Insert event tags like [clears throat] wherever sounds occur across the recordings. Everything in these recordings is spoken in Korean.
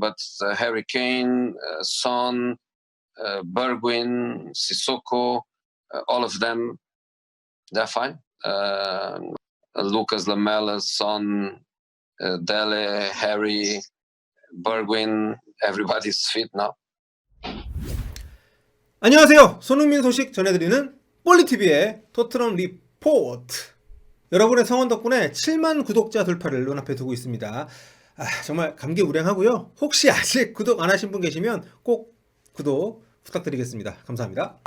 but uh, uh, Son, uh, Bergwin, Sissoko, uh, all of them, they're fine. Uh, Lucas Lamela, Son, uh, Dele, Harry, Bergwin, everybody's fit now. 안녕하세요. 손흥민 소식 전해드리는 볼리TV의 토트넘 리포트. 여러분의 성원 덕분에 7만 구독자 돌파를 눈앞에 두고 있습니다. 아, 정말 감개무량하고요. 혹시 아직 구독 안 하신 분 계시면 꼭 구독 부탁드리겠습니다. 감사합니다.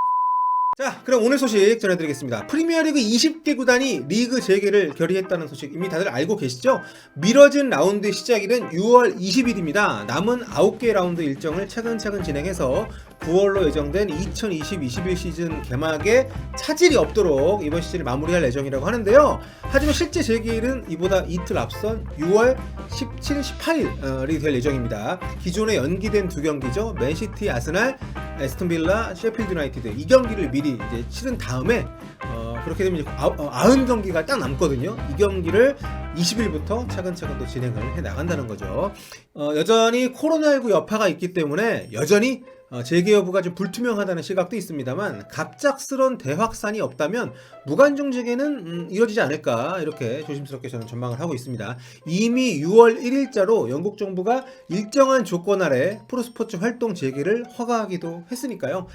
자, 그럼 오늘 소식 전해드리겠습니다. 프리미어리그 20개 구단이 리그 재개를 결의했다는 소식 이미 다들 알고 계시죠? 미뤄진 라운드 시작일은 6월 20일입니다. 남은 9개 라운드 일정을 차근차근 진행해서 9월로 예정된 2020-21 시즌 개막에 차질이 없도록 이번 시즌을 마무리할 예정이라고 하는데요. 하지만 실제 재개일은 이보다 이틀 앞선 6월 17, 18일이 될 예정입니다. 기존에 연기된 두 경기죠. 맨시티, 아스날, 에스턴 빌라, 셰필드 유나이티드 이 경기를 미리 이제 치른 다음에 어, 그렇게 되면 이제 어, 90경기가 딱 남거든요. 이 경기를 20일부터 차근차근 또 진행을 해 나간다는 거죠. 어, 여전히 코로나19 여파가 있기 때문에 여전히 어, 재개 여부가 좀 불투명하다는 시각도 있습니다만 갑작스런 대확산이 없다면 무관중 재개는 음, 이뤄지지 않을까 이렇게 조심스럽게 저는 전망을 하고 있습니다. 이미 6월 1일자로 영국 정부가 일정한 조건 아래 프로스포츠 활동 재개를 허가하기도 했으니까요.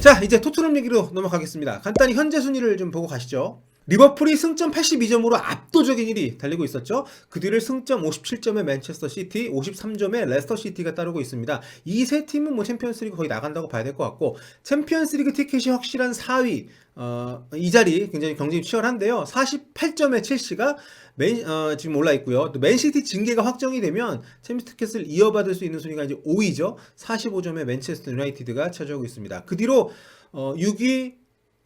자 이제 토트넘 얘기로 넘어가겠습니다. 간단히 현재 순위를 좀 보고 가시죠. 리버풀이 승점 82점으로 압도적인 1위 달리고 있었죠. 그 뒤를 승점 57점의 맨체스터 시티, 53점의 레스터 시티가 따르고 있습니다. 이 세 팀은 뭐 챔피언스리그 거의 나간다고 봐야 될 것 같고 챔피언스리그 티켓이 확실한 4위. 어, 이 자리 굉장히 경쟁이 치열한데요. 48점의 첼시가 맨, 어, 지금 올라 있고요. 또 맨시티 징계가 확정이 되면 챔피언스 티켓을 이어받을 수 있는 순위가 이제 5위죠. 45점의 맨체스터 유나이티드가 차지하고 있습니다. 그 뒤로 어, 6위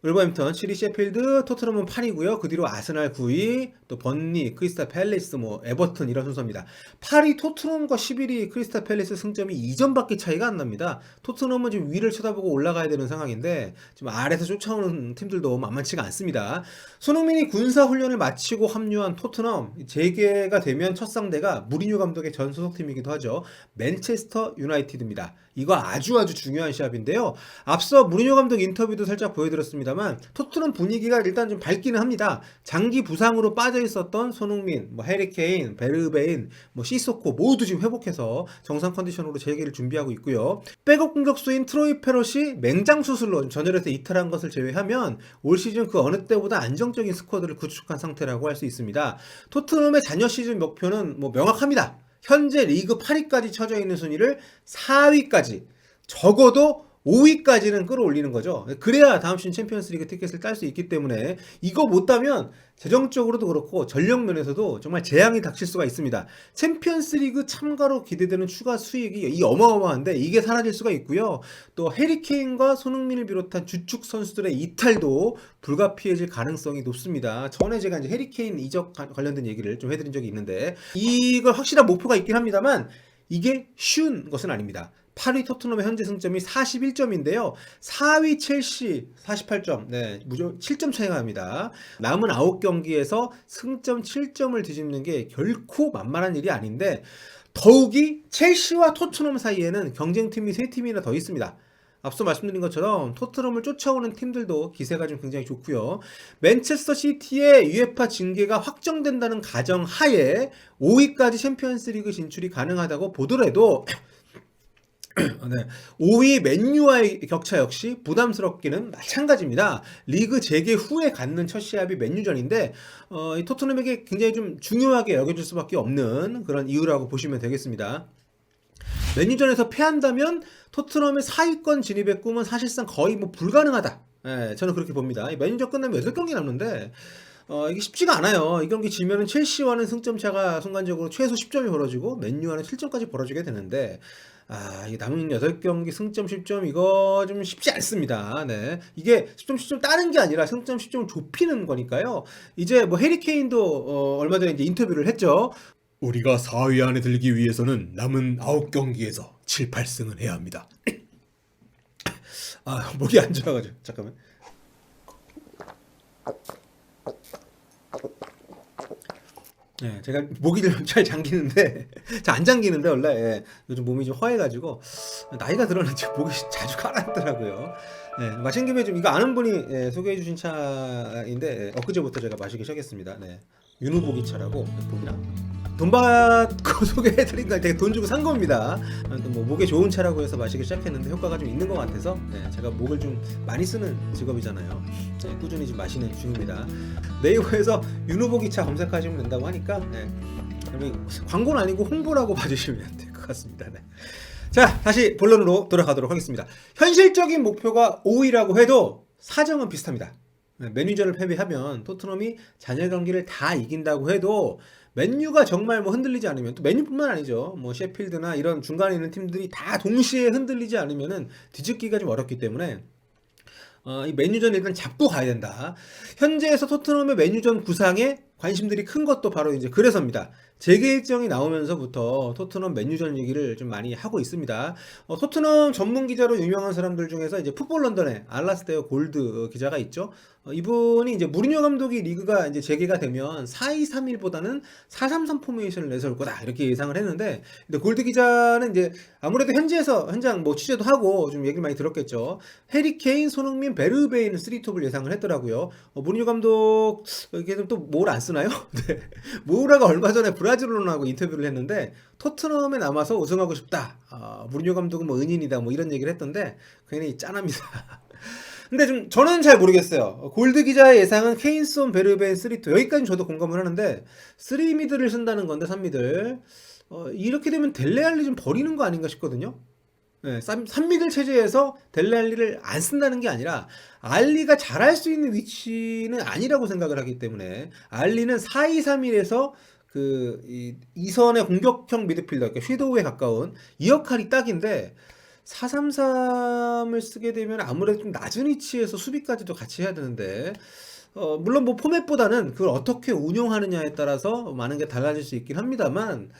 울버햄턴, 7위 셰필드, 토트넘은 8위고요. 그 뒤로 아스날 9위, 또 번니, 크리스탈 팰리스, 뭐 에버튼 이런 순서입니다. 8위 토트넘과 11위 크리스탈 팰리스 승점이 2점밖에 차이가 안 납니다. 토트넘은 지금 위를 쳐다보고 올라가야 되는 상황인데 지금 아래에서 쫓아오는 팀들도 만만치가 않습니다. 손흥민이 군사 훈련을 마치고 합류한 토트넘 재개가 되면 첫 상대가 무리뉴 감독의 전 소속팀이기도 하죠. 맨체스터 유나이티드입니다. 이거 아주 아주 중요한 시합인데요. 앞서 무리뉴 감독 인터뷰도 살짝 보여드렸습니다 만 토트넘 분위기가 일단 좀 밝기는 합니다. 장기 부상으로 빠져 있었던 손흥민, 뭐 해리케인, 베르베인, 뭐 시소코 모두 지금 회복해서 정상 컨디션으로 재개를 준비하고 있고요. 백업 공격수인 트로이 페롯이 맹장 수술로 전열에서 이탈한 것을 제외하면 올 시즌 그 어느 때보다 안정적인 스쿼드를 구축한 상태라고 할 수 있습니다. 토트넘의 잔여 시즌 목표는 뭐 명확합니다. 현재 리그 8위까지 쳐져 있는 순위를 4위까지 적어도 5위까지는 끌어올리는 거죠. 그래야 다음 시즌 챔피언스리그 티켓을 딸 수 있기 때문에 이거 못 따면 재정적으로도 그렇고 전력 면에서도 정말 재앙이 닥칠 수가 있습니다. 챔피언스리그 참가로 기대되는 추가 수익이 이 어마어마한데 이게 사라질 수가 있고요. 또 해리케인과 손흥민을 비롯한 주축 선수들의 이탈도 불가피해질 가능성이 높습니다. 전에 제가 이제 해리케인 이적 관련된 얘기를 좀 해드린 적이 있는데 이걸 확실한 목표가 있긴 합니다만 이게 쉬운 것은 아닙니다. 8위 토트넘의 현재 승점이 41점인데요. 4위 첼시 48점. 네, 무조 7점 차이가 납니다. 남은 9경기에서 승점 7점을 뒤집는 게 결코 만만한 일이 아닌데 더욱이 첼시와 토트넘 사이에는 경쟁팀이 3팀이나 더 있습니다. 앞서 말씀드린 것처럼 토트넘을 쫓아오는 팀들도 기세가 좀 굉장히 좋고요. 맨체스터 시티의 UEFA 징계가 확정된다는 가정 하에 5위까지 챔피언스리그 진출이 가능하다고 보더라도 [clears throat] 네. 5위 맨유와의 격차 역시 부담스럽기는 마찬가지입니다. 리그 재개 후에 갖는 첫 시합이 맨유전인데 어, 이 토트넘에게 굉장히 좀 중요하게 여겨질 수밖에 없는 그런 이유라고 보시면 되겠습니다. 맨유전에서 패한다면 토트넘의 4위권 진입의 꿈은 사실상 거의 뭐 불가능하다. 예, 저는 그렇게 봅니다. 맨유전 끝나면 8경기 남는데 어, 이게 쉽지가 않아요. 이 경기 지면은 첼시와는 승점 차가 순간적으로 최소 10점이 벌어지고 맨유와는 7점까지 벌어지게 되는데 아, 이 남은 8경기 승점 10점 이거 좀 쉽지 않습니다. 네. 이게 10점 10점 따는 게 아니라 승점 10점을 좁히는 거니까요. 이제 뭐 해리케인도 어, 얼마 전에 이제 인터뷰를 했죠. 우리가 4위 안에 들기 위해서는 남은 9경기에서 7, 8승을 해야 합니다. [coughs] 아, 목이 안 좋아가지고 잠깐만. 네, 제가 목이 좀 [laughs] 잘 잠기는데 잘 안 잠기는데 원래 예, 요즘 몸이 좀 허해가지고 나이가 들었는지 목이 [laughs] 자주 가라앉더라고요. 네, 마신 김에 좀 이거 아는 분이 예, 소개해주신 차인데 예, 엊그제부터 제가 마시기 시작했습니다. 네, 윤우보기차라고 보기랑 돈 받고 [laughs] 소개해드린 거 되게 돈 주고 산 겁니다. 뭐 목에 좋은 차라고 해서 마시기 시작했는데 효과가 좀 있는 것 같아서 네, 제가 목을 좀 많이 쓰는 직업이잖아요. 네, 꾸준히 좀 마시는 중입니다. 네이버에서 윤호보기차 검색하시면 된다고 하니까 네. 광고는 아니고 홍보라고 [laughs] 봐주시면 될 것 같습니다. 네. 자 다시 본론으로 돌아가도록 하겠습니다. 현실적인 목표가 5위라고 해도 사정은 비슷합니다. 네, 맨유전을 패배하면 토트넘이 잔여 경기를 다 이긴다고 해도 맨유가 정말 뭐 흔들리지 않으면 또 맨유뿐만 아니죠. 뭐 셰필드나 이런 중간에 있는 팀들이 다 동시에 흔들리지 않으면은 뒤집기가 좀 어렵기 때문에 어, 이 맨유전 일단 잡고 가야 된다. 현재에서 토트넘의 맨유전 구상에 관심들이 큰 것도 바로 이제 그래서입니다. 재개 일정이 나오면서부터 토트넘 맨유전 얘기를 좀 많이 하고 있습니다. 어, 토트넘 전문 기자로 유명한 사람들 중에서 이제 풋볼 런던의 알라스테어 골드 기자가 있죠. 어, 이분이 이제 무리뉴 감독이 리그가 이제 재개가 되면 4-2-3-1보다는 4-3-3 포메이션을 내세울 거다 이렇게 예상을 했는데 근데 골드 기자는 이제 아무래도 현지에서 현장 뭐 취재도 하고 좀 얘기를 많이 들었겠죠. 해리 케인, 손흥민, 베르베인 3톱을 예상을 했더라고요. 어, 무리뉴 감독 이게 또뭘 안 쓰 나요? [laughs] 네. 모우라가 얼마 전에 브라질로나하고 인터뷰를 했는데 토트넘에 남아서 우승하고 싶다. 아, 무리뉴 감독은 뭐 은인이다. 뭐 이런 얘기를 했던데 괜히 짠합니다. [laughs] 근데 좀 저는 잘 모르겠어요. 골드 기자의 예상은 케인슨, 베르벤, 쓰리토 여기까지 저도 공감을 하는데 쓰리 미드를 쓴다는 건데 3미들 어, 이렇게 되면 델레알리 좀 버리는 거 아닌가 싶거든요. 네, 3, 미들 체제에서 델레알리를 안 쓴다는 게 아니라 알리가 잘할 수 있는 위치는 아니라고 생각을 하기 때문에 알리는 4-2-3-1에서 그 이, 이선의 공격형 미드필더, 그러니까 섀도우에 가까운 이 역할이 딱인데 433을 쓰게 되면 아무래도 좀 낮은 위치에서 수비까지도 같이 해야 되는데 어, 물론 뭐 포맷보다는 그걸 어떻게 운용하느냐에 따라서 많은 게 달라질 수 있긴 합니다만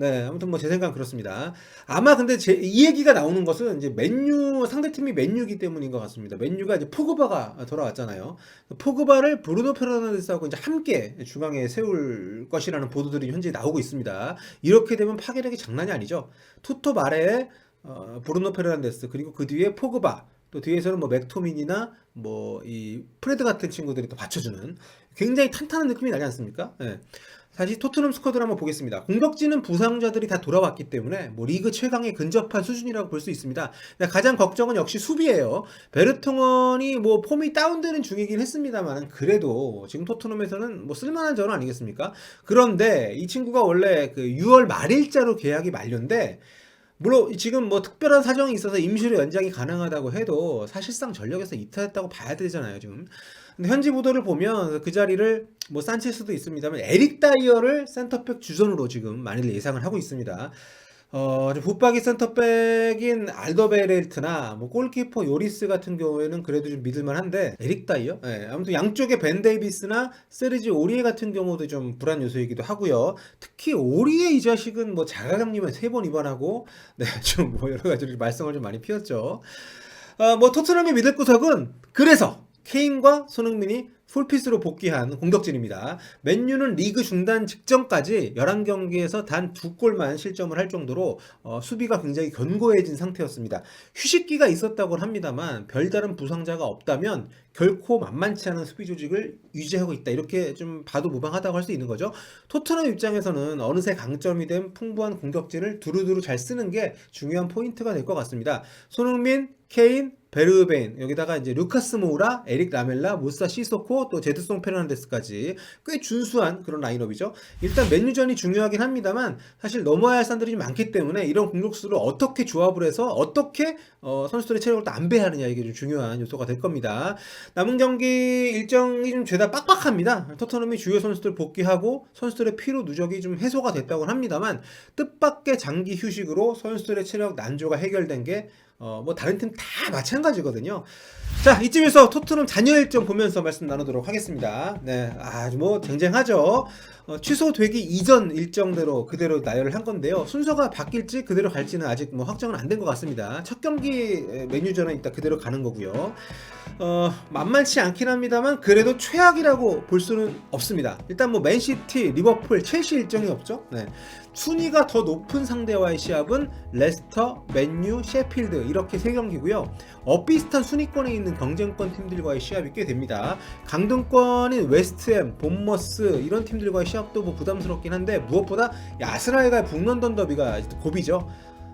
네, 아무튼 뭐 제 생각은 그렇습니다. 아마 근데 제, 이 얘기가 나오는 것은 이제 맨유 상대팀이 맨유기 때문인 것 같습니다. 맨유가 이제 포그바가 돌아왔잖아요. 포그바를 브루노 페르난데스하고 이제 함께 중앙에 세울 것이라는 보도들이 현재 나오고 있습니다. 이렇게 되면 파괴력이 장난이 아니죠. 투톱 아래에 어, 브루노 페르난데스 그리고 그 뒤에 포그바 또 뒤에서는 뭐 맥토민이나 뭐 이 프레드 같은 친구들이 또 받쳐주는 굉장히 탄탄한 느낌이 나지 않습니까? 예. 다시 토트넘 스쿼드를 한번 보겠습니다. 공격진은 부상자들이 다 돌아왔기 때문에 뭐 리그 최강에 근접한 수준이라고 볼 수 있습니다. 가장 걱정은 역시 수비예요. 베르통원이 뭐 폼이 다운되는 중이긴 했습니다만 그래도 지금 토트넘에서는 뭐 쓸만한 전원 아니겠습니까? 그런데 이 친구가 원래 그 6월 말일자로 계약이 만료인데 물론 지금 뭐 특별한 사정이 있어서 임시로 연장이 가능하다고 해도 사실상 전력에서 이탈했다고 봐야 되잖아요 지금. 현지 보도를 보면 그 자리를 뭐 산체스도 있습니다만 에릭 다이어를 센터백 주전으로 지금 많이들 예상을 하고 있습니다. 어, 붙박이 센터백인 알더베레트나 뭐 골키퍼 요리스 같은 경우에는 그래도 좀 믿을만 한데 에릭 다이어? 네, 아무튼 양쪽에 벤 데이비스나 세르지 오리에 같은 경우도 좀 불안 요소이기도 하고요. 특히 오리에 이 자식은 뭐 자가격리만 세 번 입원하고 네, [laughs] 좀 뭐 여러 가지 말썽을 좀 많이 피웠죠. 어, 뭐 토트넘의 믿을 구석은 그래서 케인과 손흥민이 풀피스로 복귀한 공격진입니다. 맨유는 리그 중단 직전까지 11경기에서 단 두 골만 실점을 할 정도로 어, 수비가 굉장히 견고해진 상태였습니다. 휴식기가 있었다고 합니다만 별다른 부상자가 없다면 결코 만만치 않은 수비 조직을 유지하고 있다. 이렇게 좀 봐도 무방하다고 할 수 있는 거죠. 토트넘 입장에서는 어느새 강점이 된 풍부한 공격진을 두루두루 잘 쓰는 게 중요한 포인트가 될 것 같습니다. 손흥민, 케인, 베르벤 여기다가 이제 루카스 모우라, 에릭 라멜라, 무사 시소코 또 제드송 페르난데스까지 꽤 준수한 그런 라인업이죠. 일단 맨유전이 중요하긴 합니다만 사실 넘어야 할 산들이 많기 때문에 이런 공격수를 어떻게 조합을 해서 어떻게 어, 선수들의 체력을 또 안배하느냐 이게 좀 중요한 요소가 될 겁니다. 남은 경기 일정이 좀 죄다 빡빡합니다. 토트넘이 주요 선수들 복귀하고 선수들의 피로 누적이 좀 해소가 됐다고 합니다만 뜻밖의 장기 휴식으로 선수들의 체력 난조가 해결된 게 어, 뭐 다른 팀 다 마찬가지거든요. 자, 이쯤에서 토트넘 잔여 일정 보면서 말씀 나누도록 하겠습니다. 네, 아주 뭐 쟁쟁하죠. 어, 취소되기 이전 일정대로 그대로 나열을 한 건데요. 순서가 바뀔지 그대로 갈지는 아직 뭐 확정은 안 된 것 같습니다. 첫 경기 메뉴전은 일단 그대로 가는 거고요. 어, 만만치 않긴 합니다만 그래도 최악이라고 볼 수는 없습니다. 일단 뭐 맨시티, 리버풀, 첼시 일정이 없죠. 네. 순위가 더 높은 상대와의 시합은 레스터, 맨유, 셰필드 이렇게 세 경기고요. 엇비슷한 순위권에 있는 경쟁권 팀들과의 시합이 꽤 됩니다. 강등권인 웨스트햄, 본머스 이런 팀들과의 시합도 뭐 부담스럽긴 한데 무엇보다 야스라엘과의 북런던 더비가 고비죠.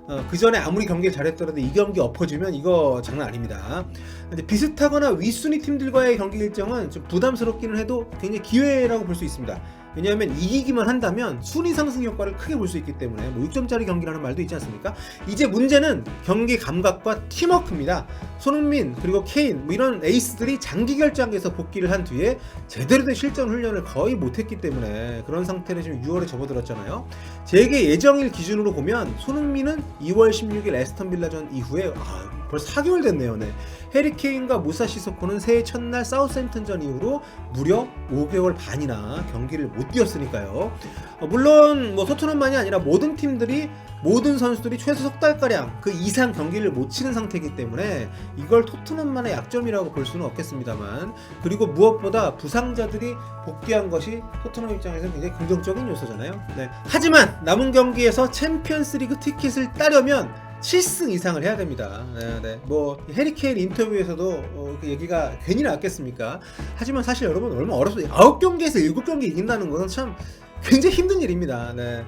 어, 그 전에 아무리 경기를 잘했더라도 이 경기 엎어지면 이거 장난 아닙니다. 근데 비슷하거나 윗순위 팀들과의 경기 일정은 좀 부담스럽기는 해도 굉장히 기회라고 볼 수 있습니다. 왜냐하면 이기기만 한다면 순위 상승 효과를 크게 볼 수 있기 때문에 뭐 6점짜리 경기라는 말도 있지 않습니까? 이제 문제는 경기 감각과 팀워크입니다. 손흥민 그리고 케인 뭐 이런 에이스들이 장기 결장에서 복귀를 한 뒤에 제대로 된 실전 훈련을 거의 못했기 때문에 그런 상태를 지금 6월에 접어들었잖아요. 제게 예정일 기준으로 보면 손흥민은 2월 16일 에스턴 빌라전 이후에 아, 벌써 4개월 됐네요. 네. 해리 케인과 무사 시 소코는 새해 첫날 사우스햄튼전 이후로 무려 5개월 반이나 경기를 못 뛰었으니까요. 어, 물론 뭐 토트넘만이 아니라 모든 팀들이 모든 선수들이 최소 석 달가량 그 이상 경기를 못 치는 상태이기 때문에 이걸 토트넘만의 약점이라고 볼 수는 없겠습니다만 그리고 무엇보다 부상자들이 복귀한 것이 토트넘 입장에서 굉장히 긍정적인 요소잖아요. 네. 하지만 남은 경기에서 챔피언스리그 티켓을 따려면 7승 이상을 해야 됩니다. 네, 네. 뭐 해리케인 인터뷰에서도 어, 그 얘기가 괜히 나왔겠습니까? 하지만 사실 여러분 얼마 어렵습니다. 9경기에서 7경기 이긴다는 것은 참 굉장히 힘든 일입니다. 네.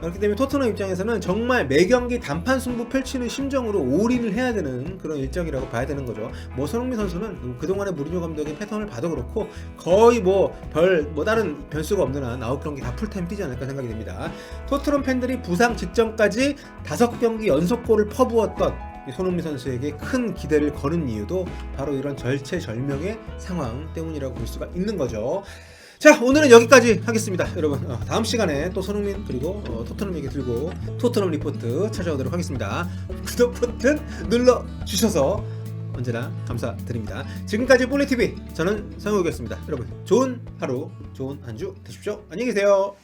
그렇기 때문에 토트넘 입장에서는 정말 매 경기 단판 승부 펼치는 심정으로 올인을 해야 되는 그런 일정이라고 봐야 되는 거죠. 뭐 손흥민 선수는 그동안의 무리뉴 감독의 패턴을 봐도 그렇고 거의 뭐 별뭐 다른 변수가 없는 한 9경기 다 풀타임 뛰지 않을까 생각이 됩니다. 토트넘 팬들이 부상 직전까지 5경기 연속골을 퍼부었던 이 손흥민 선수에게 큰 기대를 거는 이유도 바로 이런 절체절명의 상황 때문이라고 볼 수가 있는 거죠. 자 오늘은 여기까지 하겠습니다. 여러분 어, 다음 시간에 또 손흥민 그리고 어, 토트넘 얘기 들고 토트넘 리포트 찾아오도록 하겠습니다. 구독 버튼 눌러주셔서 언제나 감사드립니다. 지금까지 볼리TV 저는 성욱이었습니다. 여러분 좋은 하루 좋은 한 주 되십시오. 안녕히 계세요